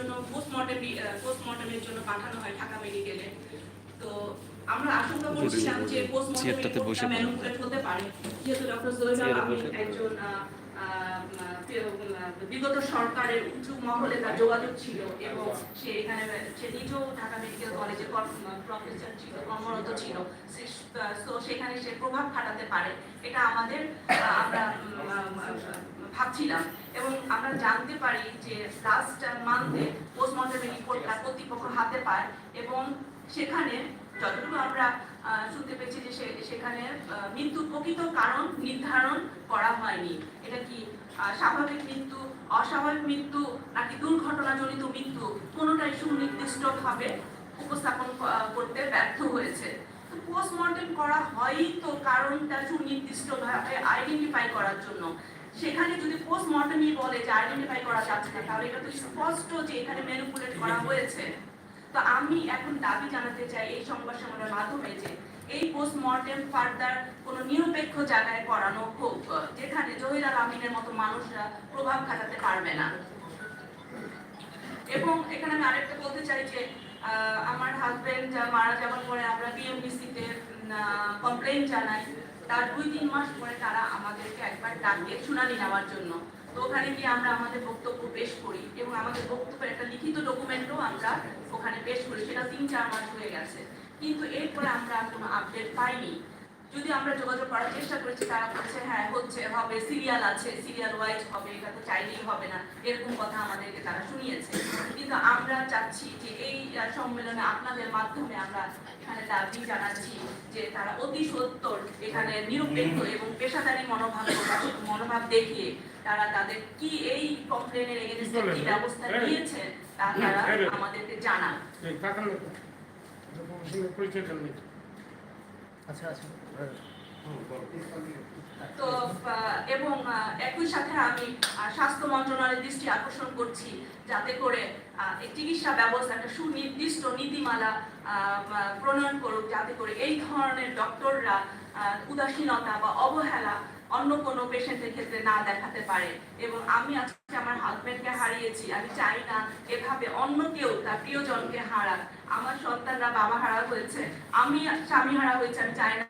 জন্য পোস্টমর্টেম পোস্টমর্টেমের জন্য পাঠানো হয় ঢাকা মেডিকেলে তো আমরা আশঙ্কা করছিলাম যে পোস্টমর্টেম। ম্যানুপুলেট হতে পারে। যেহেতু ডক্টর পড়ুন। একজন বিগত সরকারের উঁচু মহলে তার যোগাযোগ ছিল এবং সে এখানে সে নিজেও ঢাকা মেডিকেল কলেজে প্রফেসর ছিল কর্মরত ছিল। তো সেখানে সে প্রভাব খাটাতে পারে। এটা আমাদের আমরা ভাবছিলাম। এবং আমরা জানতে পারি যে লাস্ট মান্থে পোস্টমর্টম রিপোর্টটা কর্তৃপক্ষ হাতে পায় এবং সেখানে যতটুকু আমরা শুনতে পেয়েছি যে সেখানে আহ, মৃত্যুর প্রকৃত কারণ নির্ধারণ করা হয়নি। এটা কি স্বাভাবিক মৃত্যু অস্বাভাবিক মৃত্যু নাকি দুর্ঘটনাজনিত মৃত্যু? কোনোটাই সুনির্দিষ্টভাবে উপস্থাপন করতে ব্যর্থ হয়েছে। পোস্টমর্টেম করা হয়ই তো কারণটা সুনির্দিষ্টভাবে আইডেন্টিফাই করার জন্য। সেখানে যদি পোস্টমর্টেমই বলে যে আইডেন্টিফাই করা যাচ্ছে না, তাহলে এটা তো স্পষ্ট যে এখানে ম্যানিপুলেট করা হয়েছে। তো আমি এখন দাবি জানাতে চাই এই সংবাদ সম্মেলনের মাধ্যমে যে এই পোস্টমর্টেম ফার্দার কোন নিরপেক্ষ জায়গায় করানো হোক, যেখানে জহির আল আমিনের মতো মানুষরা প্রভাব খাটাতে পারবে না। এবং এখানে আমি আরেকটা বলতে চাই যে আমার হাজবেন্ড মারা যাওয়ার পরে আমরা বিএমডিসি তে কমপ্লেন জানাই। তার দুই তিন মাস পরে তারা আমাদেরকে একবার ডাকে শুনানি নেওয়ার জন্য। তো ওখানে গিয়ে আমরা আমাদের বক্তব্য পেশ করি এবং আমাদের বক্তব্যের একটা লিখিত ডকুমেন্টও আমরা ওখানে পেশ করি, সেটা তিন চার মাস হয়ে গেছে। কিন্তু এরপরে আমরা কোনো আপডেট পাইনি। যদি আমরা যোগাযোগ করার চেষ্টা করেছি তারা বলছে হ্যাঁ হচ্ছে হবে সিরিয়াল আছে সিরিয়াল ওয়াইজ হবে এটা তো চাইলেই হবে না। এরকম কথা আমাদেরকে তারা শুনিয়েছে। কিন্তু আমরা চাচ্ছি যে এই সম্মেলনে আপনাদের মাধ্যমে আমরা এখানে দাবি জানাচ্ছি যে তারা অতি সত্তর এখানে নিরপেক্ষ এবং পেশাদারী মনোভাব মনোভাব দেখিয়ে তারা তাদের কি এই কমপ্লেনের এগেনস্টে কি ব্যবস্থা নিয়েছে তা তারা আমাদেরকে জানান এই টাকা নেই সঙ্গে পরিচয় দেন নি আচ্ছা আচ্ছা। তো এবং একই সাথে আমি স্বাস্থ্য মন্ত্রণালয়ের দৃষ্টি আকর্ষণ করছি যাতে করে চিকিৎসা ব্যবস্থা একটা সুনির্দিষ্ট নীতিমালা প্রণয়ন করুক, যাতে করে এই ধরনের ডক্টররা উদাসীনতা বা অবহেলা অন্য কোনো পেশেন্টের ক্ষেত্রে না দেখাতে পারে। এবং আমি আজকে আমার হাজবেন্ডকে হারিয়েছি, আমি চাই না এভাবে অন্য কেউ তার প্রিয়জনকে হারাক। আমার সন্তানরা বাবা হারা হয়েছে, আমি স্বামী হারা হয়েছে, আমি চাই না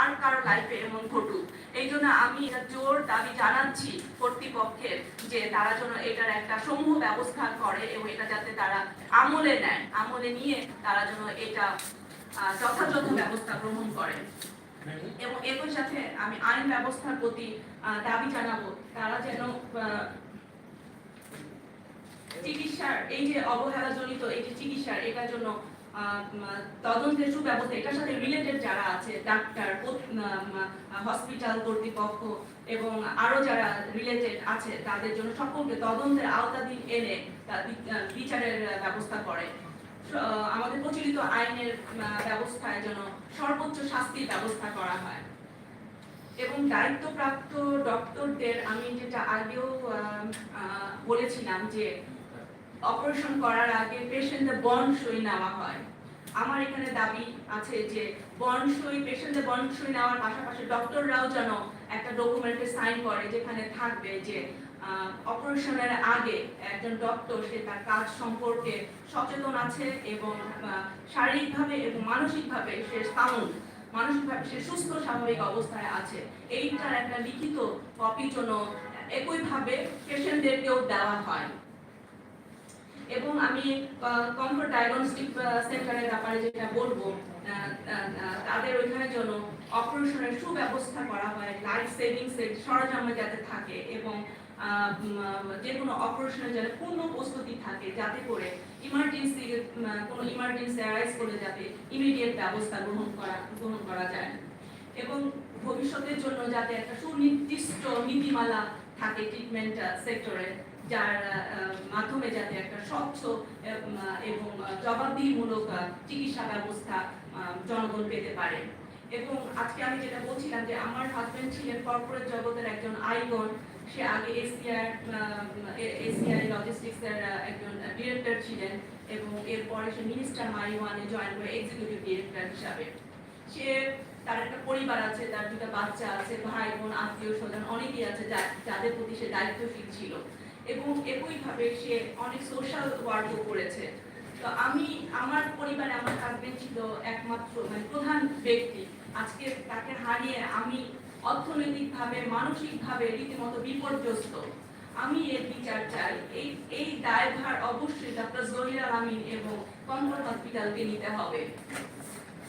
আর কারও লাইফে এমন ঘটুক। এই জন্য আমি জোর দাবি জানাচ্ছি কর্তৃপক্ষের যে তারা যেন এটার একটা সমূহ ব্যবস্থা করে এবং এটা যাতে তারা আমলে নেয়, আমলে নিয়ে তারা যেন এটা যথাযথ ব্যবস্থা গ্রহণ করে। এবং একই সাথে আমি আইন ব্যবস্থার প্রতি দাবি জানাব। তারা যেন চিকিৎসার এই যে অবহেলাজনিত এই যে চিকিৎসার এটার জন্য তদন্তের সুব্যবস্থা, এটার সাথে রিলেটেড যারা আছে ডাক্তার হসপিটাল কর্তৃপক্ষ এবং আরও যারা রিলেটেড আছে, তাদের জন্য সকলকে তদন্তের আওতাধীন এনে বিচারের ব্যবস্থা করে। আমাদের প্রচলিত আইনের ব্যবস্থায় যেন সর্বোচ্চ শাস্তির ব্যবস্থা করা হয়। এবং দায়িত্বপ্রাপ্ত ডক্টরদের আমি যেটা আগেও বলেছিলাম যে, অপারেশন করার আগে পেশেন্টের বন্ড সই নেওয়া হয়। আমার এখানে দাবি আছে যে, বন্ড সই পেশেন্টের বন্ড সই নেওয়ার পাশাপাশি ডক্টররাও যেন একটা ডকুমেন্টে সাইন করে যেখানে থাকবে যে অপারেশনের আগে একজন ডক্টর সে তার কাজ সম্পর্কে সচেতন আছে এবং শারীরিকভাবে এবং মানসিকভাবে সে সাউন্ড মানসিকভাবে সে সুস্থ, স্বাভাবিক অবস্থায় আছে। এইটার একটা লিখিত কপি যেন একইভাবে পেশেন্টদেরকেও দেওয়া হয়। এবং আমি কমফোর্ট ডায়াগনস্টিক সেন্টারের ব্যাপারে যেটা বলব তাদের ওইখানে জন্য অপারেশনের সুব্যবস্থা করা হয় লাইফ সেভিংসের সরঞ্জাম যাতে থাকে এবং যে কোনো অপারেশনের যাতে পূর্ণ প্রস্তুতি থাকে যাতে করে ইমার্জেন্সি কোনো ইমার্জেন্সি অ্যারাইজ করলে যাতে ইমিডিয়েট ব্যবস্থা গ্রহণ করা গ্রহণ করা যায়। এবং ভবিষ্যতের জন্য যাতে একটা সুনির্দিষ্ট নীতিমালা থাকে ট্রিটমেন্ট সেক্টরে যার মাধ্যমে যাতে একটা স্বচ্ছ এবং, জবাবদিহিমূলক চিকিৎসা ব্যবস্থা জনগণ পেতে পারে। এবং আজকে আমি যেটা বলছিলাম যে আমার হাজবেন্ড ছিলেন কর্পোরেট জগতের একজন আইকন সে আগে এসিআর লজিস্টিক্স এর একজন ডিরেক্টর ছিলেন এবং এরপরে সে মিনিস্টার মারিওয়ানে জয়েন করে এক্সিকিউটিভ ডিরেক্টর হিসাবে। সে তার একটা পরিবার আছে, তার দুটা বাচ্চা আছে, ভাই, বোন, আত্মীয় স্বজন অনেকেই আছে যাদের প্রতি সে দায়িত্বশীল ছিল। এবং একইভাবে সে অনেক সোশ্যাল ওয়ার্কও করেছে। তো আমি, আমার পরিবারে আমার হাজবেন্ড ছিল একমাত্র মানে প্রধান ব্যক্তি। আজকে তাকে হারিয়ে আমি অর্থনৈতিকভাবে মানসিকভাবে রীতিমতো বিপর্যস্ত। আমি এর বিচার চাই। এই এই দায়ভার অবশ্যই ডক্টর জহির আলমিন এবং কনকর হসপিটালকে নিতে হবে।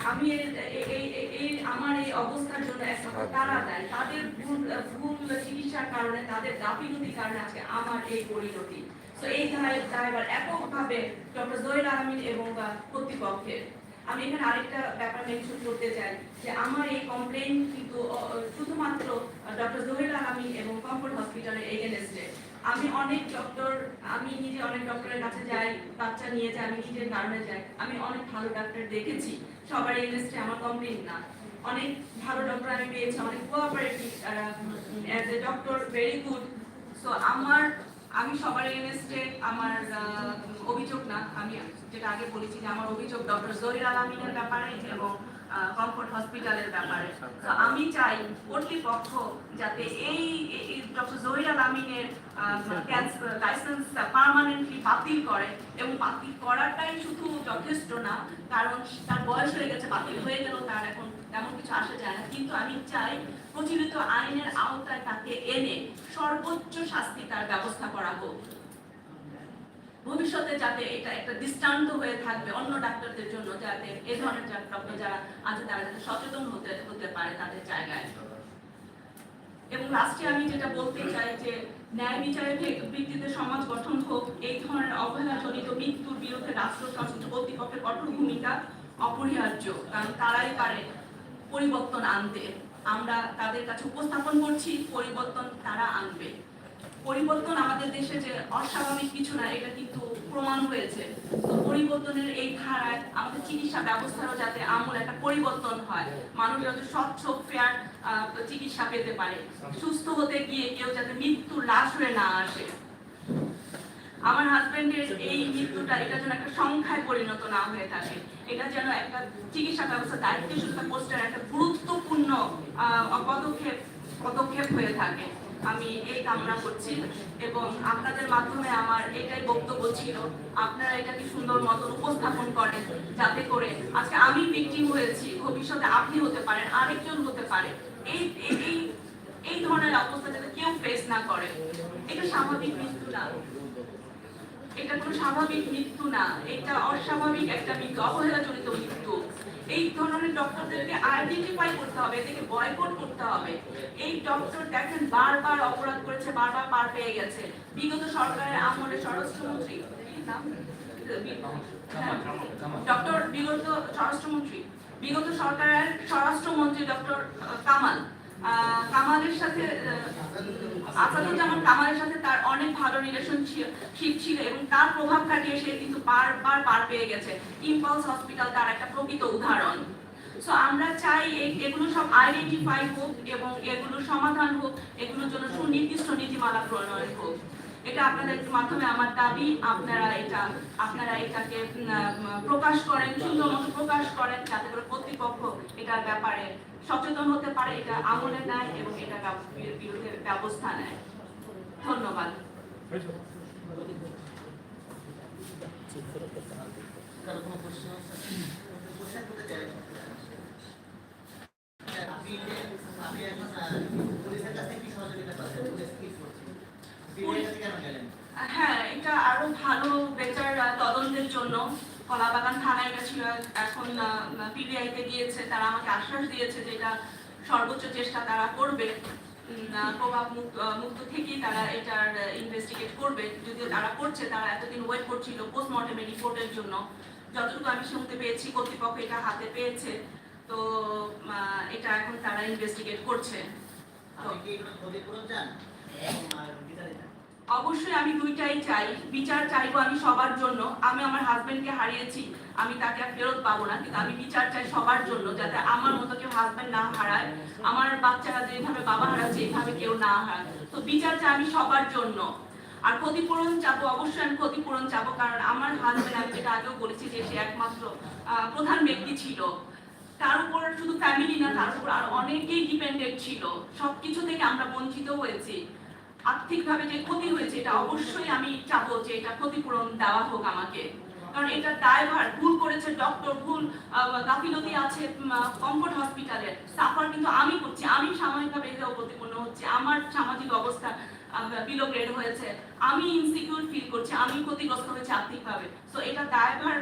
আমি এই- আমার এই অবস্থার জন্য একমাত্র তারা দেয়। তাদের ভুল ভুল চিকিৎসার কারণে তাদের গাফিলতির কারণে আজকে আমার এই পরিণতি। তো এই দায় দায়বার এককভাবে ডক্টর জহির আলমিন এবং কর্তৃপক্ষের। আমি এখানে আরেকটা ব্যাপার মেনশন করতে চাই, যে আমার এই কমপ্লেন কিন্তু শুধুমাত্র ডক্টর জহির আলমিন এবং কমফোর্ট হসপিটালের এগেনস্টে আমি অনেক ডক্টর আমি নিজে অনেক ডক্টরের কাছে যাই, বাচ্চা নিয়ে যাই, আমি নিজের কারণে যাই। আমি অনেক ভালো ডাক্তার দেখেছি, সবার এগেনস্টে আমার কমপ্লেন না। অনেক ভালো ডক্টর আমি পেয়েছি, অনেক cooperative as a doctor very good so আমার আমি সবার এগেনস্টে আমার অভিযোগ না, আমি যেটা আগে বলেছি যে আমার অভিযোগ ডক্টর জহির আলমিনের ব্যাপারে এবং কমফোর্ট হসপিটালের ব্যাপারে। তো আমি চাই কর্তৃপক্ষ যাতে এই ডক্টর জহির আল আলমিনের লাইসেন্স পার্মানেন্টলি বাতিল করে এবং বাতিল করাটাই শুধু যথেষ্ট না, কারণ তার বয়স হয়ে গেছে, বাতিল হয়ে গেল তার এখন তেমন কিছু আসা যায় না। কিন্তু আমি চাই প্রচলিত আইনের আওতায় তাকে এনে সর্বোচ্চ শাস্তি তার ব্যবস্থা করা হোক। ভবিষ্যতে যাতে এটা একটা দৃষ্টান্ত হয়ে থাকবে অন্য ডাক্তারদের জন্য, যাতে এ ধরনের ডক্টর যারা আছে তারা যাতে সচেতন হতে হতে পারে তাদের জায়গায়। এবং লাস্টে আমি যেটা বলতে চাই যে, ন্যায় বিচারের ভিত্তিতে সমাজ গঠন হোক, এই ধরনের অবহেলাজনিত মৃত্যুর বিরুদ্ধে রাষ্ট্র সংশ্লিষ্ট কর্তৃপক্ষের কঠোর ভূমিকা অপরিহার্য। কারণ তারাই পারে পরিবর্তন আনতে। আমরা তাদের কাছে উপস্থাপন করছি, পরিবর্তন তারা আনবে। পরিবর্তন আমাদের দেশে যে অস্বাভাবিক কিছু না, এটা কিন্তু প্রমাণ হয়েছে। তো পরিবর্তনের এই ধারায় আমাদের চিকিৎসা ব্যবস্থারও যাতে আমূল একটা পরিবর্তন হয়। মানুষ যাতে স্বচ্ছ, ফেয়ার চিকিৎসা পেতে পারে। সুস্থ হতে গিয়ে কেউ যাতে মৃত্যুর লাশ হয়ে না আসে। আমার হাজবেন্ডের এই মৃত্যুটা, এটা যেন একটা সংখ্যায় পরিণত না হয়ে থাকে। এটা যেন একটা চিকিৎসা ব্যবস্থা, দায়িত্বশীলতা পোস্টের একটা গুরুত্বপূর্ণ পদক্ষেপ পদক্ষেপ হয়ে থাকে। আমি এই কামনা করছি এবং আপনাদের মাধ্যমে আমার এটাই বক্তব্য ছিল, আপনারা এটাকে সুন্দর মতন উপস্থাপন করেন যাতে করে আজকে আমি ভিকটিম হয়েছি, ভবিষ্যতে আপনি হতে পারেন, আরেকজন হতে পারে। এই- এই এই ধরনের অবস্থা যাতে কেউ ফেস না করে, এটা স্বাভাবিক মৃত্যু না এটা কোনো স্বাভাবিক মৃত্যু না এটা অস্বাভাবিক একটা মৃত্যু অবহেলাজনিত মৃত্যু। এই ধরনের ডক্টরদেরকে আইডেন্টিফাই করতে হবে এদেরকে বয়কট করতে হবে। এই ডক্টর দেখেন বারবার অপরাধ করেছে বারবার পার পেয়ে গেছে। বিগত সরকারের আমলে স্বরাষ্ট্রমন্ত্রী ডক্টর বিগত স্বরাষ্ট্রমন্ত্রী বিগত সরকারের স্বরাষ্ট্রমন্ত্রী ডক্টর কামাল। কামালের সাথে আসাদুজ্জামান কামালের সাথে তার অনেক ভালো রিলেশনশিপ ছিল এবং তার প্রভাব কাটিয়ে সে কিন্তু বারবার পার পেয়ে গেছে। ইম্পালস হসপিটাল তার একটা প্রকৃত উদাহরণ। সো আমরা চাই এগুলো সব আইডেন্টিফাই হোক এবং এগুলোর সমাধান হোক, এগুলোর জন্য সুনির্দিষ্ট নীতিমালা প্রণয়ন হোক। এটা আপনাদের মাধ্যমে আমার দাবি আপনারা এটা আপনারা এটাকে প্রকাশ করেন সুন্দর মতো প্রকাশ করেন যাতে করে কর্তৃপক্ষ এটার ব্যাপারে সচেতন হতে পারে এটা আমলে নেয় এবং এটা বিরুদ্ধে ব্যবস্থা নেয় ধন্যবাদ করতে আপনি এখন, পুলিশের কাছ কি সহযোগিতা পাচ্ছেন? পুলিশ কি করছে? বিডিআর কাছে কেন গেলেন? হ্যাঁ এটা আরও ভালো বেটার তদন্তের জন্য কলাবাগান থানায় গেছিল এখন পিবিআইতে গিয়েছে তারা আমাকে আশ্বাস দিয়েছে যে এটা সর্বোচ্চ চেষ্টা তারা করবে। প্রভাব মুক্ত থেকেই তারা এটার ইনভেস্টিগেট করবে। যদিও তারা করছে তারা এতদিন ওয়েট করছিল পোস্টমর্টমের রিপোর্টের জন্য। যতটুকু আমি শুনতে পেয়েছি কর্তৃপক্ষ এটা হাতে পেয়েছে। তো এটা এখন তারা ইনভেস্টিগেট করছে। আপনি অবশ্যই আমি দুইটাই চাই। বিচার চাইব আমি সবার জন্য। আমি আমার হাজবেন্ডকে হারিয়েছি। আমি তাকে আর ফেরত পাবো না। কিন্তু আমি বিচার চাই সবার জন্য যাতে আমার মতো কেউ হাজবেন্ড না হারায়। আমার বাচ্চারা যেভাবে বাবা হারাচ্ছে এইভাবে কেউ না হারায়। তো বিচার চাই আমি সবার জন্য। আর ক্ষতিপূরণ চাবো, অবশ্যই আমি ক্ষতিপূরণ চাবো। কারণ আমার হাজবেন্ড আমি যেটা আগেও বলেছি যে সে একমাত্র প্রধান ব্যক্তি ছিল। তার উপর শুধু ফ্যামিলি না, তার উপর আর অনেকেই ডিপেন্ডেন্ট ছিল। সবকিছু থেকে আমরা বঞ্চিত হয়েছি। আর্থিকভাবে যে ক্ষতি হয়েছে, এটা অবশ্যই আমি চাবো যে এটা ক্ষতিপূরণ দেওয়া হোক আমাকে। কারণ এটা দায়ভার ভুল করেছে, ডক্টর ভুল গাফিলতি আছে কমফোর্ট হসপিটালের। সাফার কিন্তু আমি করছি, আমি সাময়িকভাবে এতে প্রতিপন্ন হচ্ছে। আমার সামাজিক অবস্থা বিলো গ্রেড হয়েছে। আমি ইনসিকিউর ফিল করছি, আমি ক্ষতিগ্রস্ত হয়েছে আর্থিকভাবে। তো এটা দায়ভার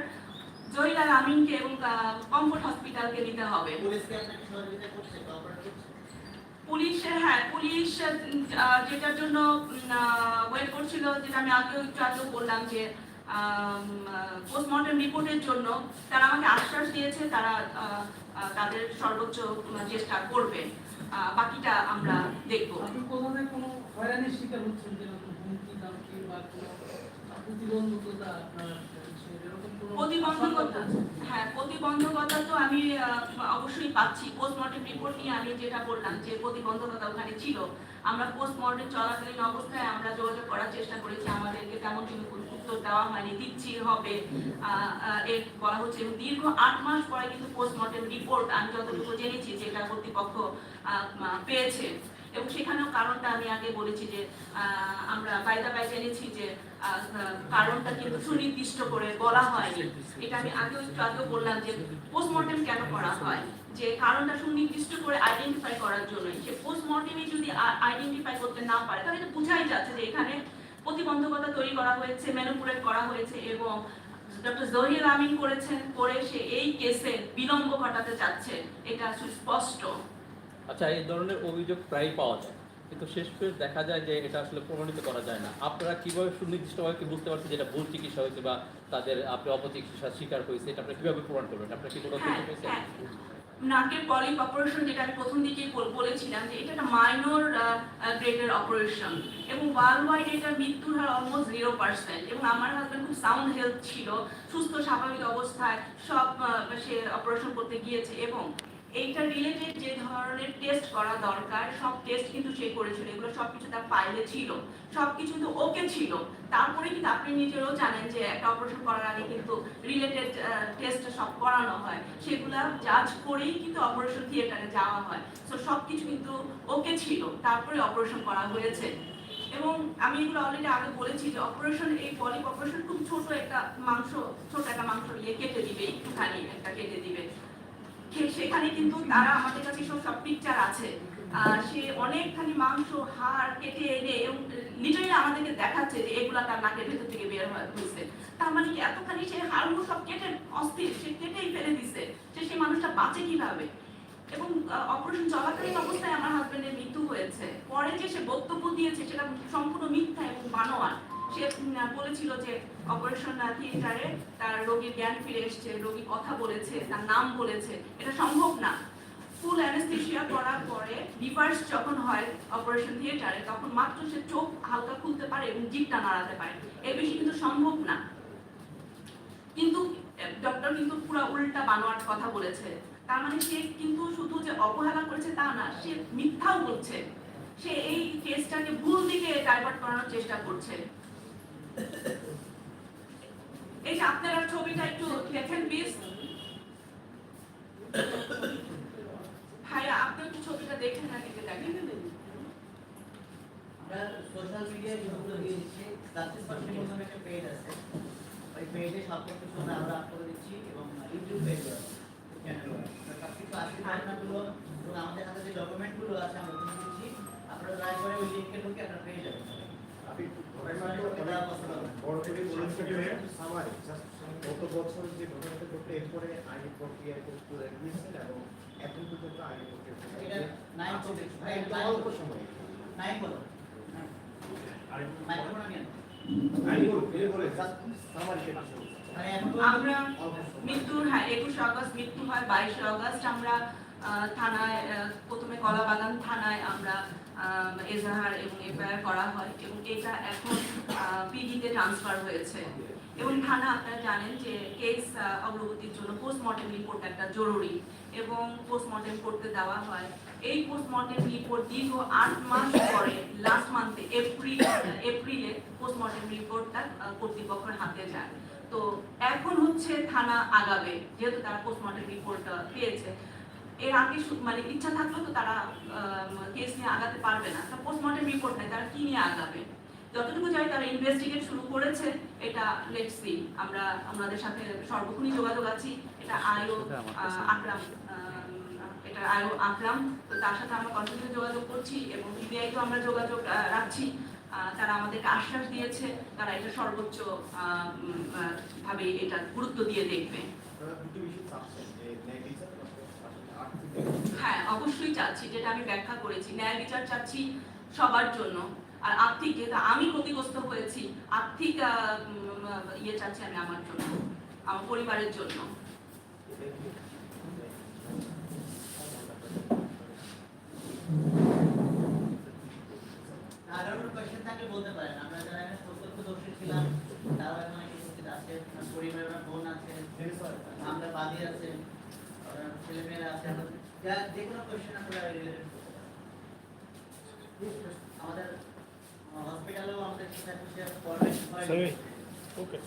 জহিলাল আমিনকে এবং কমফোর্ট হসপিটালকে নিতে হবে। পুলিশের হ্যাঁ পুলিশ যেটার জন্য ওয়েট করছিল, যেটা আমি আগেও একটু আগেও বললাম যে পোস্টমর্টম রিপোর্টের জন্য তারা আমাকে আশ্বাস দিয়েছে, তারা তাদের সর্বোচ্চ চেষ্টা করবে। বাকিটা আমরা দেখব। কোনো প্রতিবন্ধকতা। হ্যাঁ প্রতিবন্ধকতা তো আমি অবশ্যই পাচ্ছি। পোস্টমর্টম রিপোর্ট নিয়ে আমি যেটা বললাম যে প্রতিবন্ধকতা ওখানে ছিল, আমরা পোস্টমর্টম চলাকালীন অবস্থায় আমরা যোগাযোগ করার চেষ্টা করেছি। আমাদেরকে তেমন কিন্তু কোনো উত্তর দেওয়া হয়নি, দিচ্ছি হবে এর বলা হচ্ছে। দীর্ঘ আট মাস পরে কিন্তু পোস্টমর্টম রিপোর্ট আমি যতটুকু জেনেছি, যেটা কর্তৃপক্ষ পেয়েছে। এবং সেখানেও কারণটা আমি আগে বলেছি যে আমরা বাইদা বাই জেনেছি যে কারণটা কিন্তু সুনির্দিষ্ট করে বলা হয়নি। এটা আমি আগেও একটু আগেও বললাম যে পোস্টমর্টেম কেন করা হয়? যে কারণটা সুনির্দিষ্ট করে আইডেন্টিফাই করার জন্য সে পোস্টমর্টেমে যদি আইডেন্টিফাই করতে না পারে, তাহলে এটা বোঝাই যাচ্ছে যে এখানে প্রতিবন্ধকতা তৈরি করা হয়েছে ম্যানুপুলেট করা হয়েছে এবং ডক্টর জহির আমিন করেছেন, করে সে এই কেসে বিলম্ব ঘটাতে চাচ্ছে। এটা সুস্পষ্ট। আচ্ছা এই ধরনের অভিযোগ প্রায় পাওয়া যায়। কিন্তু শেষ পেশ দেখা যায় যে এটা আসলে প্রমাণিত করা যায় না। আপনারা কীভাবে সুনির্দিষ্টভাবে কি বুঝতে পারছেন যে এটা ভুল চিকিৎসা হয়েছে বা তাদের আপনি অপচিকিৎসার শিকার হয়েছে এটা আপনি কীভাবে প্রমাণ করবেন? আপনারা কি কোনো হ্যাঁ, তথ্য পেয়েছেন হ্যাঁ। নাকের পলিপ অপারেশন যেটা আমি প্রথম দিকেই বলেছিলাম যে এটা একটা মাইনর গ্রেডের অপারেশন। এবং ওয়ার্ল্ড ওয়াইড এটা মৃত্যুর হার অলমোস্ট জিরো পার্সেন্ট এবং আমার হাজব্যান্ড খুব সাউন্ড হেলথ ছিল সুস্থ স্বাভাবিক অবস্থায় সব সে অপারেশন করতে গিয়েছে। এবং এইটা রিলেটেড যে ধরনের টেস্ট করা দরকার, সব টেস্ট কিন্তু সে করেছিল। এগুলো সবকিছু তার ফাইলে ছিল। সবকিছু কিন্তু ওকে ছিল। তারপরে কিন্তু আপনি নিজেরও জানেন যে একটা অপারেশন করার আগে কিন্তু রিলেটেড টেস্ট সব করানো হয়। সেগুলা জাজ করেই কিন্তু অপারেশন থিয়েটারে যাওয়া হয়। তো সবকিছু কিন্তু ওকে ছিল। তারপরে অপারেশন করা হয়েছে। এবং আমি এগুলো অলরেডি আগে বলেছি যে অপারেশন এই পলিপ অপারেশন খুব ছোট একটা মাংস, ছোট একটা মাংস ইয়ে কেটে দিবে, একটুখানি একটা কেটে দিবে। সে- সেখানে কিন্তু তারা আমাদের কাছে সব সব পিকচার আছে। সে অনেকখানি মাংস, হাড় কেটে এনে এবং লিটারালি আমাদেরকে দেখাচ্ছে যে এগুলা তার নাকের ভেতর থেকে বের হয়েছে। তার মানে কি এতখানি সে হাড়গুলো সব কেটে অস্থির, সে কেটেই ফেলে দিছে যে সেই মানুষটা বাঁচে কীভাবে? এবং অপারেশন চলাকালীন অবস্থায় আমার হাজবেন্ডের মৃত্যু হয়েছে। পরে যে সে বক্তব্য দিয়েছে সেটা সম্পূর্ণ মিথ্যা এবং বানোয়ার সে বলেছিল যে অপারেশন থিয়েটারে তার রোগীর জ্ঞান ফিরে এসছে, রোগী কথা বলেছে, তার নাম বলেছে। এটা সম্ভব না। ফুল অ্যানেস্থেশিয়া করার পরে রিভার্স যখন হয় অপারেশন থিয়েটারে তখন মাত্র সে চোখ হালকা খুলতে পারে এবং জিভটা নাড়াতে পারে। এর বেশি কিন্তু সম্ভব না। কিন্তু ডক্টর কিন্তু পুরো উল্টা বানোয়ার কথা বলেছে। তার মানে সে কিন্তু শুধু যে অবহেলা করেছে তা না, সে মিথ্যাও বলছে। সে এই কেসটাকে ভুল দিকে ডাইভার্ট করানোর চেষ্টা করছে এই যে আপনারা ছবিটা একটু দেখেন প্লিজ ভাইয়া আপনি একটু ছবিটা দেখেন না দেখে দেখেন আমরা সোশ্যাল মিডিয়ায় ভিডিওগুলো দিয়ে দিচ্ছি সাকসেস পার্সনের মধ্যে একটা পেজ আছে ওই পেজে সব কিছু আমরা আমরা আপ করে দিচ্ছি এবং ইউটিউব পেজে চ্যানেল সব ঘটনাগুলো এবং আমাদের হাতে যে ডকুমেন্টগুলো আছে আমরা ওখানে দিচ্ছি আপনারা দয়া করে ওই লিঙ্কে ঢুকে আপনারা পেয়ে যাবেন। গত বছর যে ঘটনাটা ঘটলো এরপরে আইনি প্রক্রিয়া করে দিয়েছেন এবং এখন পর্যন্ত আইনি প্রক্রিয়া অল্প সময়। আইনি প্রক্রিয়া করে জাস্ট সামারি আমরা মৃত্যুর হ্যাঁ একুশে আগস্ট মৃত্যু হয়, বাইশে আগস্ট আমরা থানায় প্রথমে কলাবাগান থানায় আমরা এজাহার এবং এফআইআর করা হয় এবং এটা এখন পিডিতে ট্রান্সফার হয়েছে। এবং থানা আপনারা জানেন যে কেস অগ্রগতির জন্য পোস্টমর্টেম রিপোর্ট একটা জরুরি এবং পোস্টমর্টেম করতে দেওয়া হয়। এই পোস্টমর্টেম রিপোর্ট দীর্ঘ আট মাস পরে লাস্ট মান্থে এপ্রিল এপ্রিলে পোস্টমর্টেম রিপোর্টটা কর্তৃপক্ষের হাতে যায়। তো এখন হচ্ছে থানা আগাবে যেহেতু তারা পোস্টমর্টেম রিপোর্ট পেয়েছে। এর আগে মানে ইচ্ছা থাকলেও তো তারা কেস নিয়ে আগাতে পারবে না। তা পোস্টমর্টম রিপোর্ট নেই তারা কি নিয়ে আগাবে? যতটুকু জানি তারা ইনভেস্টিগেট শুরু করেছে এটা লেটস সি আমরা আমাদের সাথে সর্বক্ষণই যোগাযোগ আছি এটা আয়ো আকরাম এটা আয়ো আকরাম। তো তার সাথে আমরা কন্টিনিউ যোগাযোগ করছি এবং পিবিআই তো আমরা যোগাযোগ রাখছি। তারা আমাদেরকে আশ্বাস দিয়েছে, তারা এটা সর্বোচ্চ ভাবে এটা গুরুত্ব দিয়ে দেখবে। হ্যাঁ অবশ্যই চাচ্ছি, যেটা আমি ব্যাখ্যা করেছি। ন্যায় বিচার চাচ্ছি সবার জন্য। আর আর্থিক যেটা আমি ক্ষতিগ্রস্ত হয়েছি, আর্থিক ইয়ে চাচ্ছি আমি আমার জন্য, আমার পরিবারের জন্য আর কোনো কোয়েশ্চেন থাকলে বলতে পারেন আমরা যারা এখানে প্রত্যক্ষদর্শী ছিলাম তারাও এখন অনেক উপস্থিত আছে আমার পরিবারের আমার বোন আছে আমরা বাদী আছে ছেলে আছে যা যে কোনো কোয়েশ্চেন আমরা আমাদের হসপিটালেও আমাদের সাথে একটা কোঅর্ডিনেশন হয় ওকে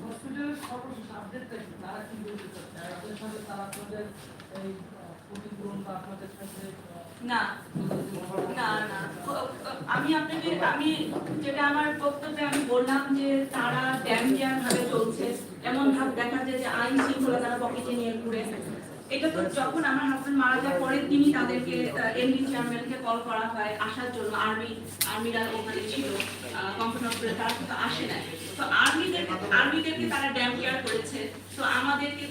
হসপিটালের সর্বশেষ আপডেটটা কি তারা কি বলতে চাচ্ছে আপনাদের সাথে তারা আপনাদের এই আহ, বা আপনাদের সাথে না না না আমি আপনাকে আমি যেটা আমার বক্তব্যে আমি বললাম যে তারা ড্যাম ভাবে চলছে এমন ভাব দেখা যায় যে আইন শৃঙ্খলা তারা পকেটে নিয়ে ঘুরে এটা তো যখন আমার হাজবেন্ড মারা যাওয়ার পরে তিনি তাদেরকে এমডি চেয়ারম্যানকে কল করা হয় আসার জন্য আর্মি আর্মিরা ওখানে ছিল কম্পিউটার করে তারা কিন্তু আসে না তো আর্মিদেরকে আর্মিদেরকে তারা ড্যাম কেয়ার করেছে। তো আমাদেরকে